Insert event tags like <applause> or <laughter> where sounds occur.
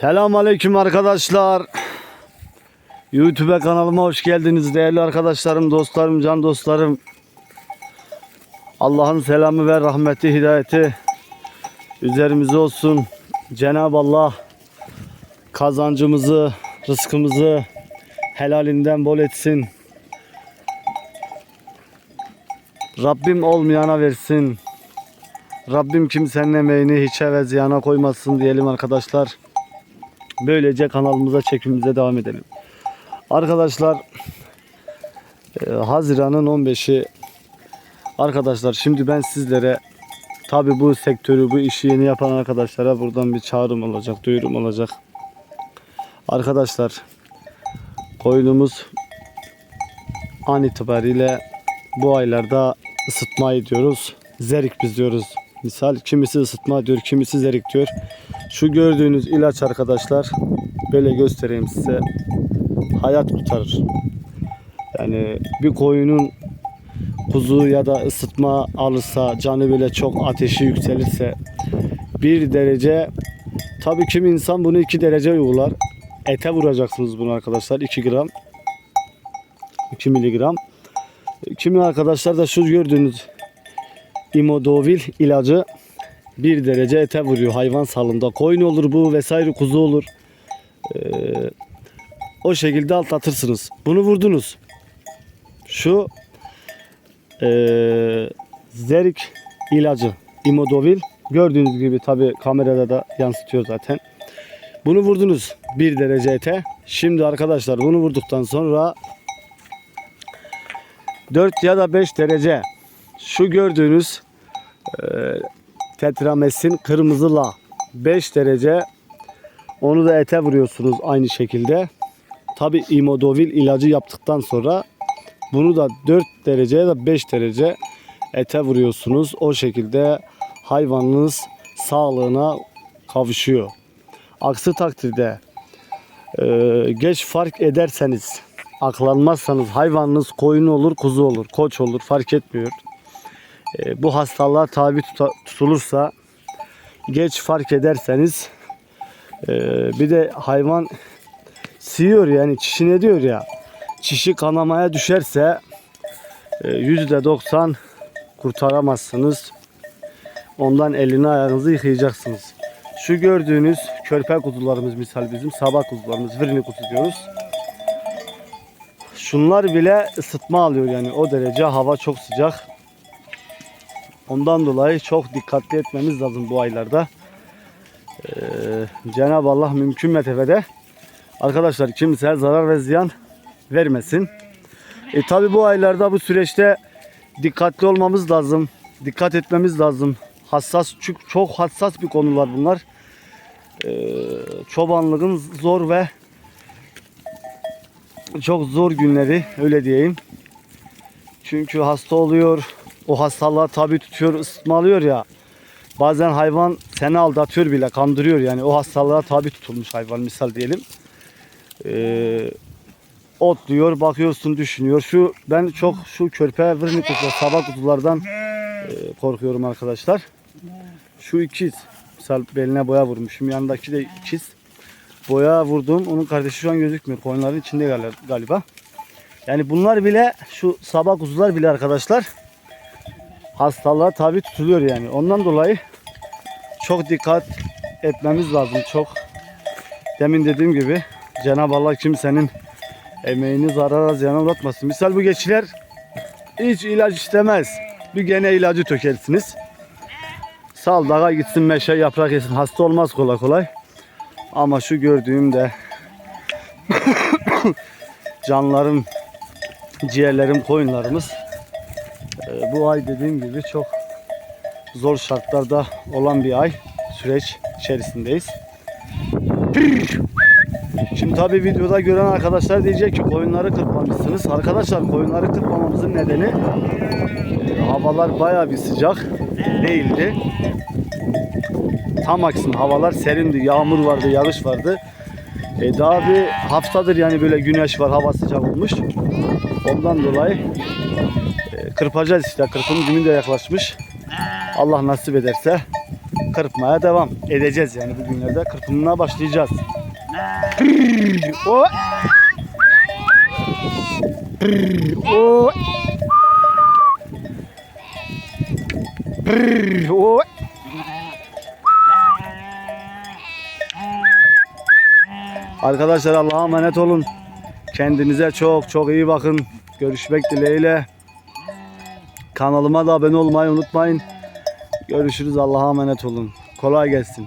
Selam aleyküm arkadaşlar. YouTube kanalıma hoş geldiniz değerli arkadaşlarım, dostlarım, can dostlarım. Allah'ın selamı ve rahmeti, hidayeti üzerimize olsun. Cenab-ı Allah kazancımızı, rızkımızı helalinden bol etsin. Rabbim olmayana versin. Rabbim kimsenin emeğini hiçe ve ziyana koymasın diyelim arkadaşlar. Böylece kanalımıza çekimimize devam edelim. Arkadaşlar e, Haziran'ın 15'i Arkadaşlar şimdi ben sizlere tabi bu sektörü bu işi yeni yapan arkadaşlara buradan bir çağrım olacak duyurum olacak. Arkadaşlar koyunumuz an itibariyle bu aylarda ısıtma ediyoruz. Zerik biz diyoruz. Misal kimisi ısıtma diyor, kimisi zerik diyor. Şu gördüğünüz ilaç arkadaşlar böyle göstereyim size. Hayat kurtarır. Yani bir koyunun kuzu ya da ısıtma alırsa canı böyle çok ateşi yükselirse bir derece tabii kim insan bunu iki derece uygular. Ete vuracaksınız bunu arkadaşlar 2 gram 2 miligram. Kimi arkadaşlar da şu gördüğünüz imodovil ilacı bir derece ete vuruyor hayvan salında. Koyun olur bu vesaire kuzu olur. Ee, o şekilde atlatırsınız. Bunu vurdunuz. Şu ee, zerik ilacı imodovil gördüğünüz gibi tabi kamerada da yansıtıyor zaten. Bunu vurdunuz bir derece ete. Şimdi arkadaşlar bunu vurduktan sonra 4 ya da 5 derece şu gördüğünüz e, tetramesin kırmızı la 5 derece onu da ete vuruyorsunuz aynı şekilde. Tabi imodovil ilacı yaptıktan sonra bunu da 4 derece ya da 5 derece ete vuruyorsunuz. O şekilde hayvanınız sağlığına kavuşuyor. Aksi takdirde e, geç fark ederseniz aklanmazsanız hayvanınız koyun olur, kuzu olur, koç olur fark etmiyor. E, bu hastalığa tabi tutulursa geç fark ederseniz e, bir de hayvan siyor yani çişin ediyor ya çişi kanamaya düşerse e, yüzde doksan kurtaramazsınız. Ondan elini ayağınızı yıkayacaksınız. Şu gördüğünüz körpe kuzularımız misal bizim sabah kuzularımız virini kuzu diyoruz. Şunlar bile ısıtma alıyor yani o derece hava çok sıcak. Ondan dolayı çok dikkatli etmemiz lazım bu aylarda. Ee, Cenab-ı Allah mümkün mertebede arkadaşlar kimseye zarar ve ziyan vermesin. E tabi bu aylarda bu süreçte dikkatli olmamız lazım. Dikkat etmemiz lazım. Hassas çünkü çok hassas bir konular bunlar. Ee, çobanlığın zor ve çok zor günleri öyle diyeyim. Çünkü hasta oluyor. O hastalığa tabi tutuyor, ısıtma alıyor ya. Bazen hayvan seni aldatıyor bile, kandırıyor yani. O hastalığa tabi tutulmuş hayvan misal diyelim. Ee, otluyor, bakıyorsun, düşünüyor. Şu ben çok şu körpe vırnik kutular, sabah kutulardan e, korkuyorum arkadaşlar. Şu ikiz. Misal beline boya vurmuşum. Yanındaki de ikiz. Boya vurdum. Onun kardeşi şu an gözükmüyor. Koyunların içinde gal- galiba. Yani bunlar bile şu sabah kuzular bile arkadaşlar hastalığa tabi tutuluyor yani. Ondan dolayı çok dikkat etmemiz lazım. Çok demin dediğim gibi Cenab-ı Allah kimsenin emeğini zarara ziyana uğratmasın. Misal bu geçiler hiç ilaç istemez. Bir gene ilacı tökersiniz. Sal dağa gitsin meşe yaprak yesin. Hasta olmaz kolay kolay. Ama şu gördüğüm de <coughs> canlarım, ciğerlerim, koyunlarımız bu ay dediğim gibi çok zor şartlarda olan bir ay süreç içerisindeyiz. Şimdi tabi videoda gören arkadaşlar diyecek ki koyunları kırpmamışsınız. Arkadaşlar koyunları kırpmamamızın nedeni e, havalar baya bir sıcak değildi. Tam aksine havalar serindi. Yağmur vardı, yağış vardı. E, daha bir haftadır yani böyle güneş var, hava sıcak olmuş. Ondan dolayı kırpacağız işte. Kırpım günü de yaklaşmış. Allah nasip ederse kırpmaya devam edeceğiz yani bugünlerde kırpımına başlayacağız. O. O. O. Arkadaşlar Allah'a emanet olun. Kendinize çok çok iyi bakın. Görüşmek dileğiyle. Kanalıma da abone olmayı unutmayın. Görüşürüz. Allah'a emanet olun. Kolay gelsin.